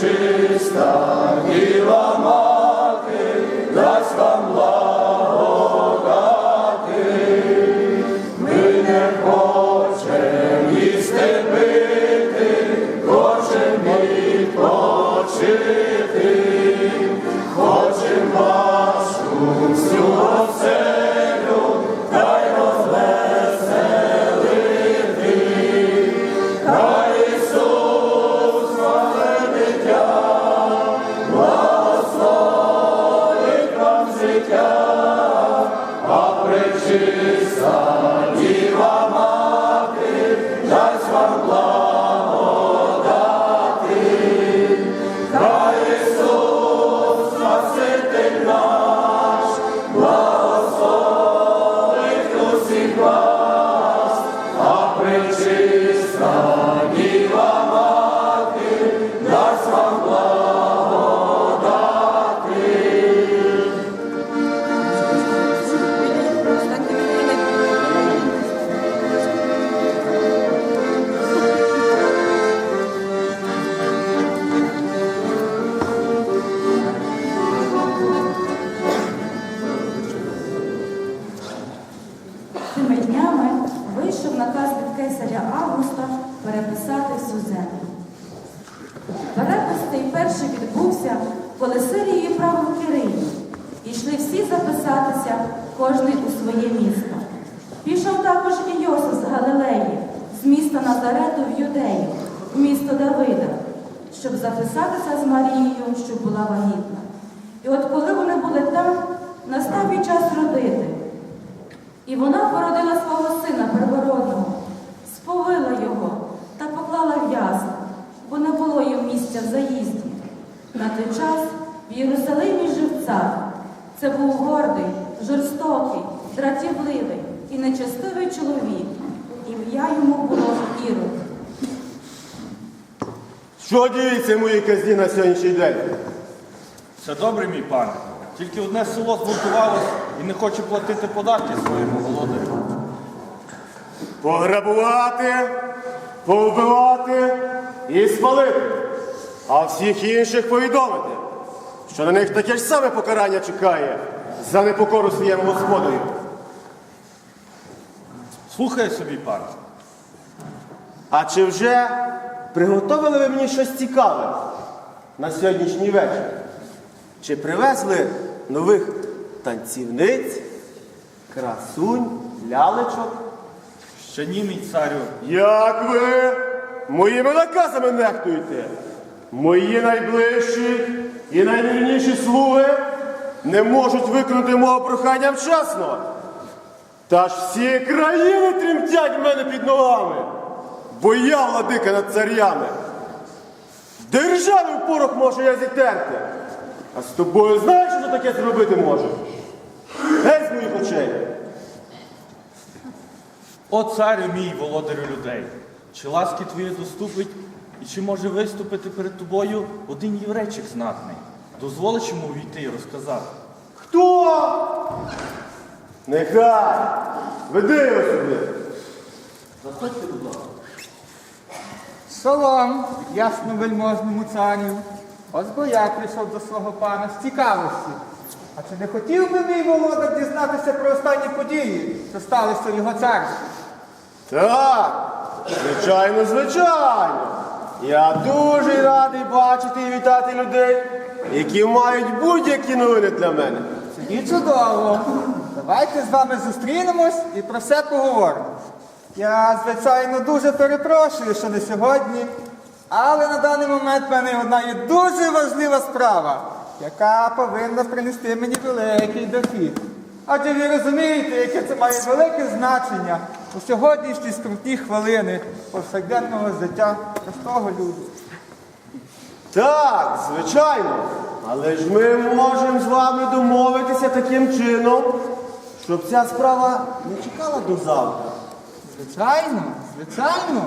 чиста діла. Кожний у своє місто. Пішов також і Йосиф з Галилеї, з міста Назарету в Юдею, в місто Давида, щоб записатися з Марією, що була вагітна. І от коли вони були там, настав і час родити. І вона породила свого сина первородного, сповила його та поклала в ясла, бо не було їм місця в заїзді. На той час в Єрусалимі жив цар. Це був гордий, жорстокий, дратівливий і нечестивий чоловік. Ім'я йому було Ірод. Що діється в моїй казні на сьогоднішній день? Все добре, мій пане. Тільки одне село збунтувалось і не хоче платити податки своєму володарю. Пограбувати, повбивати і спалити. А всіх інших повідомити, що на них таке ж саме покарання чекає за непокору своєму господарю. Слухай собі, пане. А чи вже приготовили ви мені щось цікаве на сьогоднішній вечір? Чи привезли нових танцівниць, красунь, лялечок? Ще ні, мій царю. Як ви моїми наказами нехтуєте? Мої найближчі і найвільніші слуги не можуть виконати мого прохання вчасно. Та ж всі країни тремтять в мене під ногами, бо я владика над царями. Держави в порох можу я зітерти. А з тобою знаєш, що таке зробити можу? Геть з моїх очей. О, царю мій, володарю людей, чи ласки твої доступить, і чи може виступити перед тобою один єврейчик знатний? Дозволиш йому увійти і розказати. Хто? Нехай. Веди його сюди. Заходьте, будь ласка. Солом, ясновельможному царю, ось бо я прийшов до свого пана з цікавості. А чи не хотів би мій володар дізнатися про останні події, що сталися в його царстві? Так, звичайно, звичайно. Я дуже радий бачити вітати людей, які мають будь-які новини для мене. І чудово. Давайте з вами зустрінемось і про все поговоримо. Я, звичайно, дуже перепрошую, що не сьогодні, але на даний момент в мене одна є дуже важлива справа, яка повинна принести мені великий дохід. Адже ви розумієте, яке це має велике значення у сьогоднішні скрутні хвилини повсякденного життя простого люду. Так, звичайно. Але ж ми можемо з вами домовитися таким чином, щоб ця справа не чекала до завтра. Звичайно, звичайно,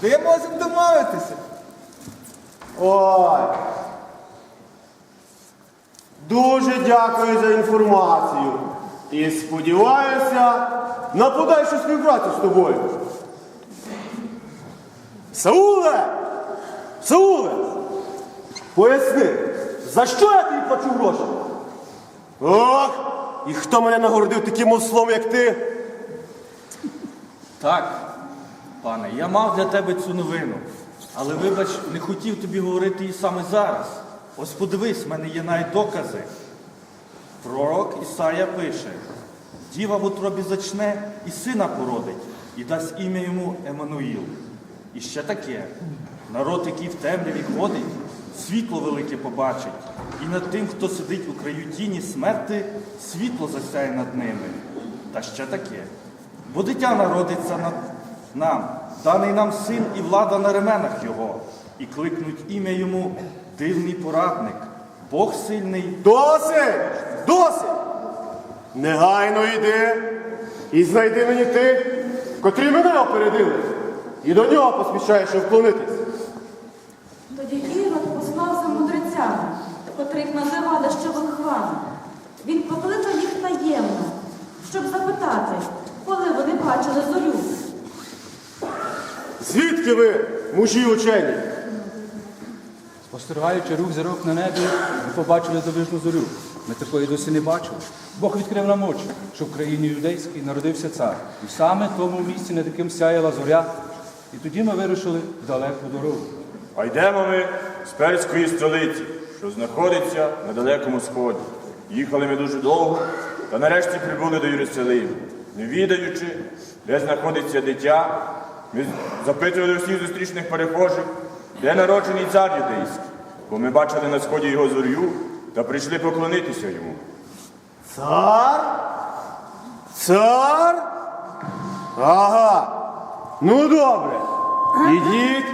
завжди можемо домовитися. Ой. Дуже дякую за інформацію. І сподіваюся на подальшу співпрацю з тобою. Сауле! Сауле! Поясни, за що я тобі плачу гроші? Ох! І хто мене нагородив таким ослом, як ти? Так, пане, я мав для тебе цю новину. Але вибач, не хотів тобі говорити її саме зараз. Ось подивись, в мене є навіть докази. Пророк Ісая пише: Діва в утробі зачне і сина породить, і дасть ім'я йому Еммануїл. І ще таке: народ, який в темряві ходить, світло велике побачить, і над тим, хто сидить у краю тіні смерти, світло засяє над ними. Та ще таке. Бо дитя народиться на нам, даний нам син і влада на ременах його, і кликнуть ім'я йому дивний порадник, Бог сильний. Досить! Досить! Негайно йди і знайди мені тих, котрі мене опередили, і до нього поспішаєш вклонитись. Тоді Ірод послав за мудрецями, котрих називали що волхвами. Він покликав їх таємно, щоб запитати, коли вони бачили зорю. Звідки ви, мужі учені? Спостерігаючи рух зірок на небі, ми побачили дивижну зорю. Ми такої досі не бачили. Бог відкрив нам очі, що в країні юдейській народився цар. І саме в тому місці, над яким сяяла зоря. І тоді ми вирушили в далеку дорогу. А йдемо ми з перської столиці, що знаходиться на далекому сході. Їхали ми дуже довго, та нарешті прибули до Єрусалиму. Не відаючи, де знаходиться дитя, ми запитували усіх зустрічних перехожих, де народжений цар юдейський, бо ми бачили на сході його зорю та прийшли поклонитися йому. Цар? Цар? Ага. Ну добре. Ідіть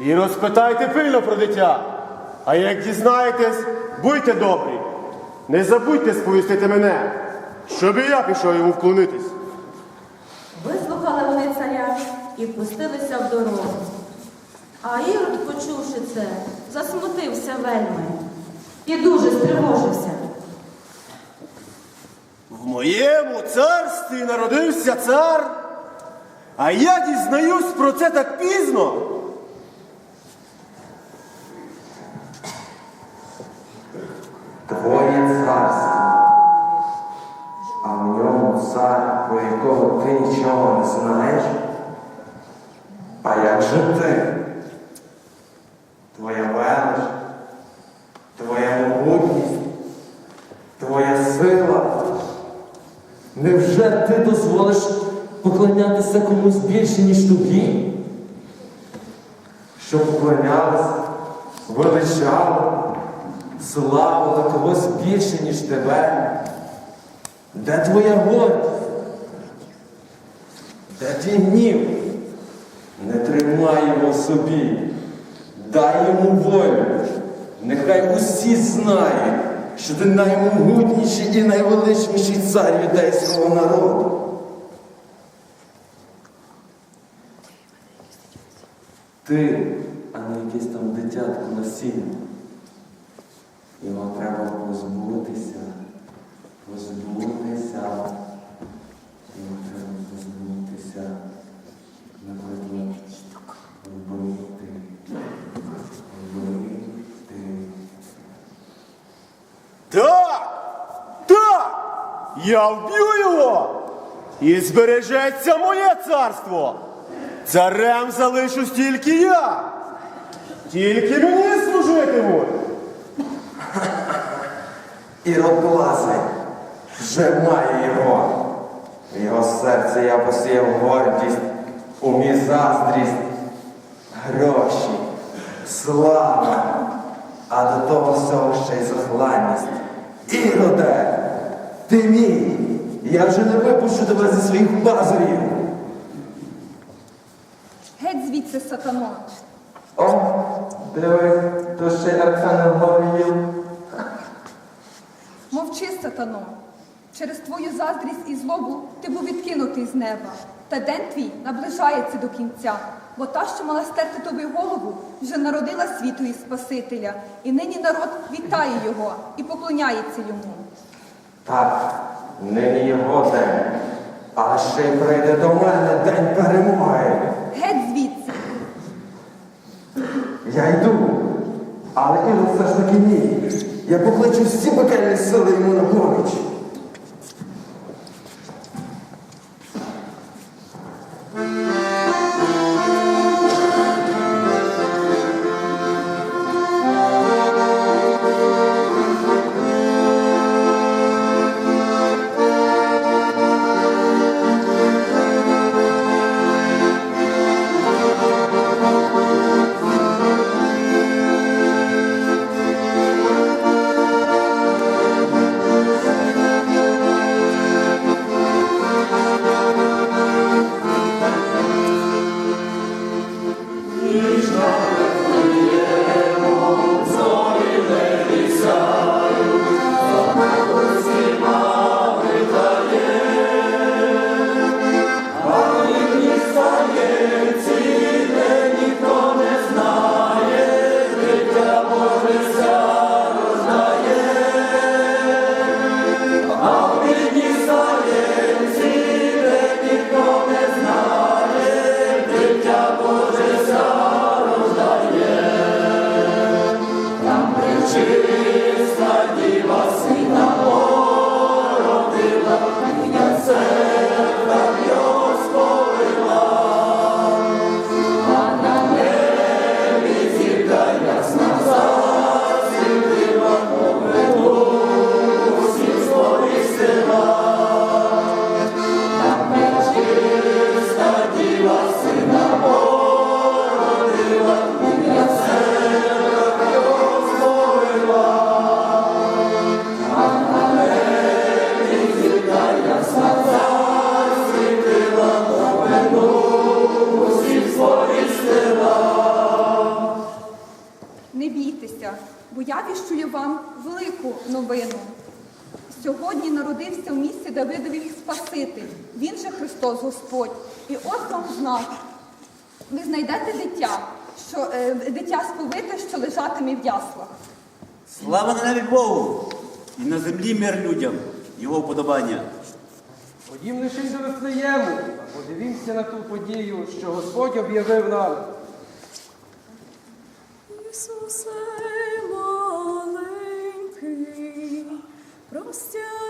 і розпитайте пильно про дитя. А як дізнаєтесь, будьте добрі. Не забудьте сповістити мене, щоб і я пішов йому вклонитись. Вислухали вони царя і пустилися в дорогу. А Ірод, почувши це, засмутився вельми і дуже стривожився. В моєму царстві народився цар, а я дізнаюсь про це так пізно. Величали, Славила когось більше, ніж тебе? Де твоя гордість? Де твій гнів? Не тримай його собі, дай йому волю. Нехай усі знають, що ти наймогутніший і найвеличніший цар юдейського народу. Ти, а не якесь там дитятко на сіні. Його треба позбутися, позбутися. Його треба позбутися. Наприклад, вбити. Вбити. Так! Так! Я вб'ю його! І збережеться моє царство! Царем залишусь тільки я! Тільки мені служитимуть! І розглазий, вже має його. В його серце я посіяв гордість, у мій заздрість, гроші, слава, а до того всього ще й захланність. Іроде, ти мій, я вже не випущу тебе зі своїх пазурів. Геть звідси, сатано. О, диви, то ще й Гавриїл. Мовчи, сатано. Через твою заздрість і злобу ти був відкинутий з неба. Та день твій наближається до кінця, бо та, що мала стерти тобі голову, вже народила світу і Спасителя, і нині народ вітає його і поклоняється йому. Так, нині його день, а ще й прийде до мене день перемоги. Геть звідси. Я йду, але Ірод все ж таки ні. Я покличу всі пекельні сили йому на поміч. Віщую вам велику новину. Сьогодні народився в місті Давидові Спаситель. Він же Христос Господь. І ось вам знак. Ви знайдете дитя, що, е, дитя сповите, що лежатиме в яслах. Слава на небі Богу! І на землі мир людям, його вподобання. Ходім лише до Вифлеєму, подивімося на ту подію, що Господь об'явив нам. Ісусе простяни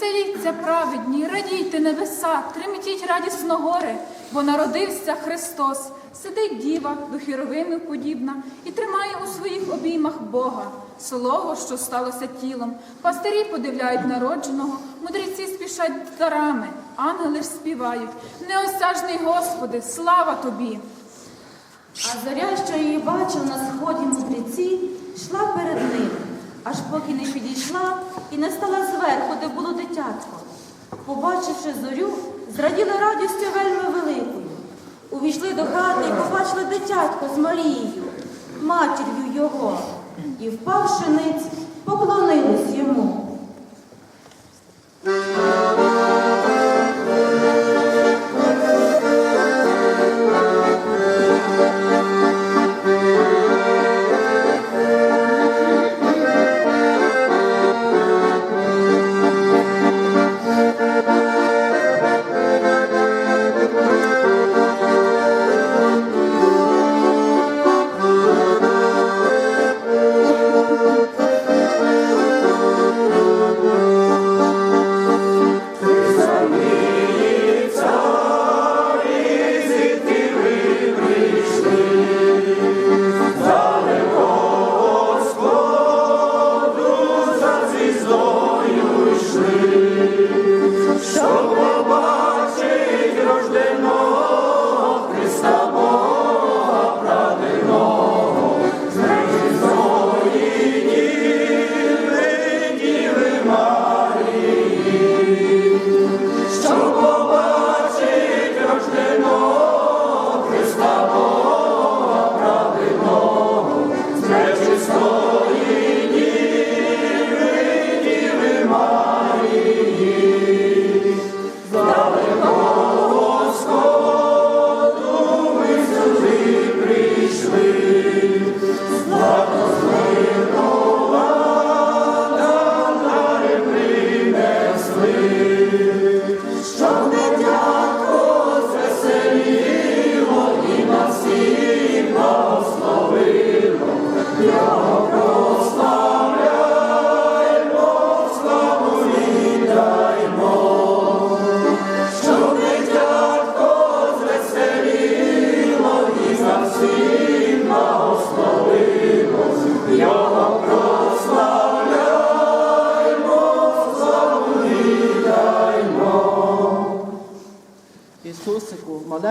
Веселіться, праведні, радійте небеса, тремтіть радісно гори, бо народився Христос, сидить діва, до хіровимів подібна, і тримає у своїх обіймах Бога, слово, що сталося тілом. Пастирі подивляють народженого, мудреці спішать дарами, ангели ж співають. Неосяжний Господи, слава тобі! А зоря, що її бачив на сході мудреці, йшла перед ним, аж поки не підійшла і не стала зверху, де було дитятко. Побачивши зорю, зраділи радістю вельми великою. Увійшли до хати і побачили дитятко з Марією, матір'ю його, і, впавши ниць, поклонились йому.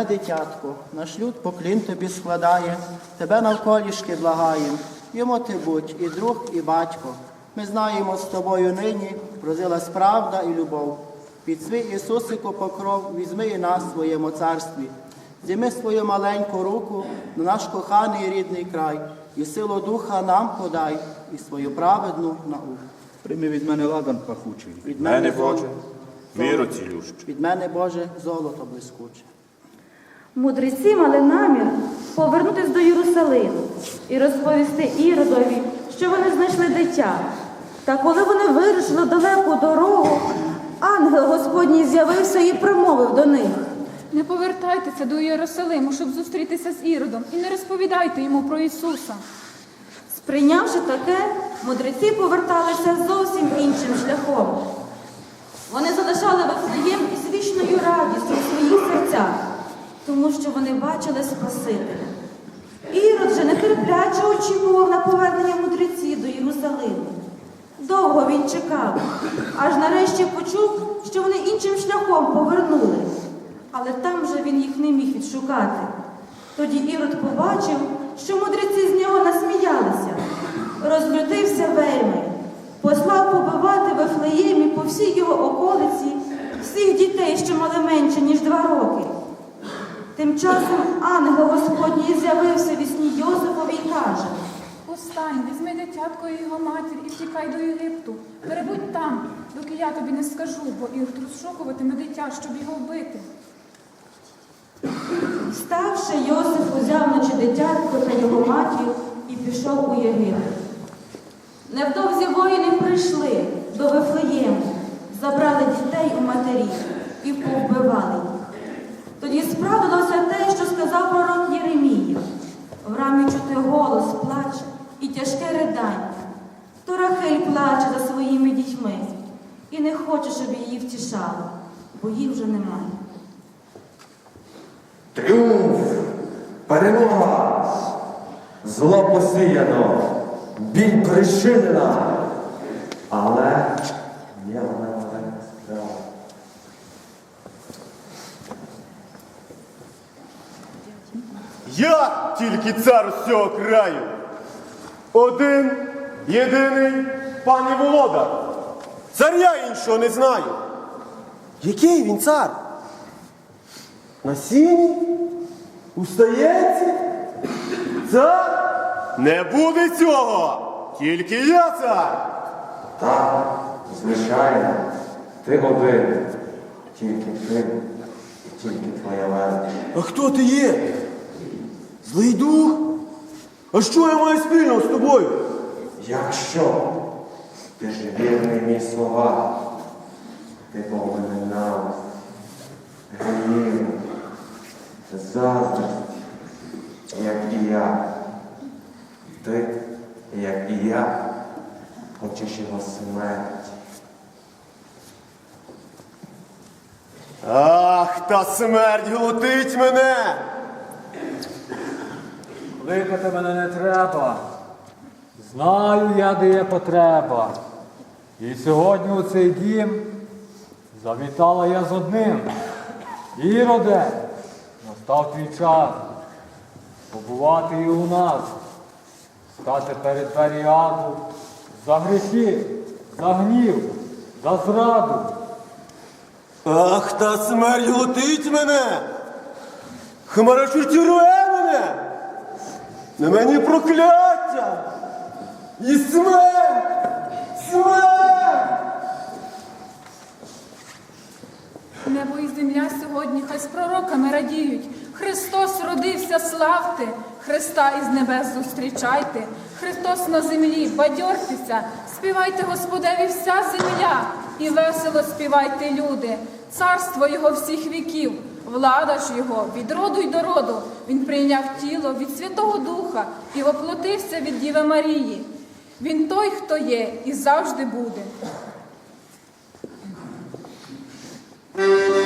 Дитятко, наш люд поклін тобі складає, тебе навколішки благаєм. Йому ти будь і друг, і батько. Ми знаємо з тобою нині, прозилась правда і любов. Під свій Ісусику покров візьми і нас в своєму царстві. Зійми свою маленьку руку на наш коханий рідний край, і силу духа нам подай, і свою праведну науку. Прийми від мене ладан пахучий. Від Мене, золото- Боже, миру цілющий. від мене, Боже, золото блискуче. Мудреці мали намір повернутися до Єрусалиму і розповісти Іродові, що вони знайшли дитя. Та коли вони вирушили далеку дорогу, ангел Господній з'явився і промовив до них. Не повертайтеся до Єрусалиму, щоб зустрітися з Іродом, і не розповідайте йому про Ісуса. Сприйнявши таке, мудреці поверталися зовсім іншим шляхом. Вони залишали Вифлеєм із вічною радістю в своїх серцях, тому що вони бачили Спасителя. Ірод же нетерпляче очікував на повернення мудреців до Єрусалиму. Довго він чекав, аж нарешті почув, що вони іншим шляхом повернули. Але там же він їх не міг відшукати. Тоді Ірод побачив, що мудреці з нього насміялися, розлютився вельми, послав побивати в Вифлеємі по всій його околиці всіх дітей, що мали менше, ніж два роки. Тим часом ангел Господній з'явився в сні Йосипові і каже, Устань, візьми дитятко і його матір і втікай до Єгипту. Перебудь там, доки я тобі не скажу, бо Ірод розшукуватиме дитя, щоб його вбити. Вставши, Йосиф узяв ночі дитятко та його матір і пішов у Єгипет. Невдовзі воїни прийшли до Вифлеєму, забрали дітей у матері і повбивали їх. Тоді справдилося те, що сказав пророк Єремія. В рамі чути голос, плач і тяжке ридання. То Рахель плаче за своїми дітьми і не хоче, щоб її втішали, бо їх вже немає. Тріумф, перемога, зло посіяно, біль причинена. Але є в мене справа. Я тільки цар з цього краю. Один, єдиний пані володар. Царя іншого не знаю. Який він цар? На сіні? У стаєнці? Цар? Не буде цього! Тільки я цар! Так, звичайно, ти один, тільки ти, і тільки твоя вежа. А хто ти є? Злий дух? А що я маю спільного з тобою? Якщо ти ж вірний мій слова, ти повинен нам гнів, заздрість, як і я. Ти, як і я, хочеш його смерті. Ах, та смерть глутить мене! Кликати мене не треба. Знаю я, де є потреба. І сьогодні у цей дім завітала я з одним. Іроде, настав твій час побувати і у нас, стати перед двері за гріхи, за гнів, за зраду. Ах, та смерть глутить мене! Хмарочуть рве мене! На мені прокляття! І смерть! Смерть! Небо і земля сьогодні хай з пророками радіють. Христос родився, славте, Христа із небес зустрічайте. Христос на землі, бадьортеся, співайте Господеві вся земля, і весело співайте, люди. Царство Його всіх віків, влада ж Його від роду й до роду. Він прийняв тіло від Святого Духа і воплотився від Діви Марії. Він той, хто є і завжди буде. Thank you.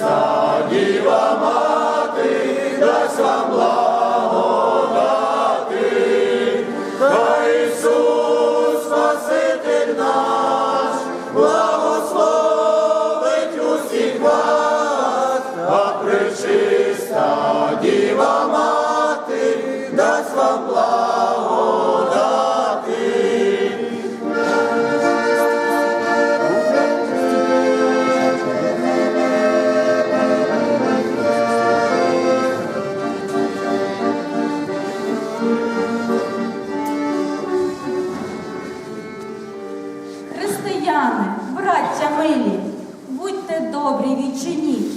Christ. Християни, браття милі, будьте добрі, відчиніть.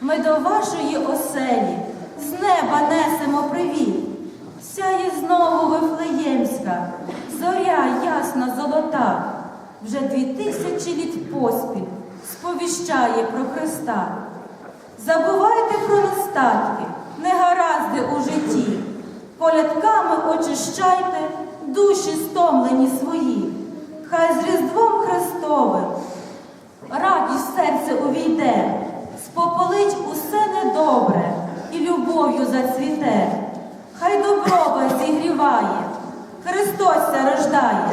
Ми до вашої оселі з неба несемо привіт. Сяє знову Вифлеємська, зоря ясна золота, вже дві тисячі літ поспіль сповіщає про Христа. Забувайте про нестатки, негаразди у житті, колядками очищайте душі стомлені свої. Хай з Різдвом Христовим радість серце увійде, спополить усе недобре і любов'ю зацвіте. Хай добро зігріває, Христос рождає.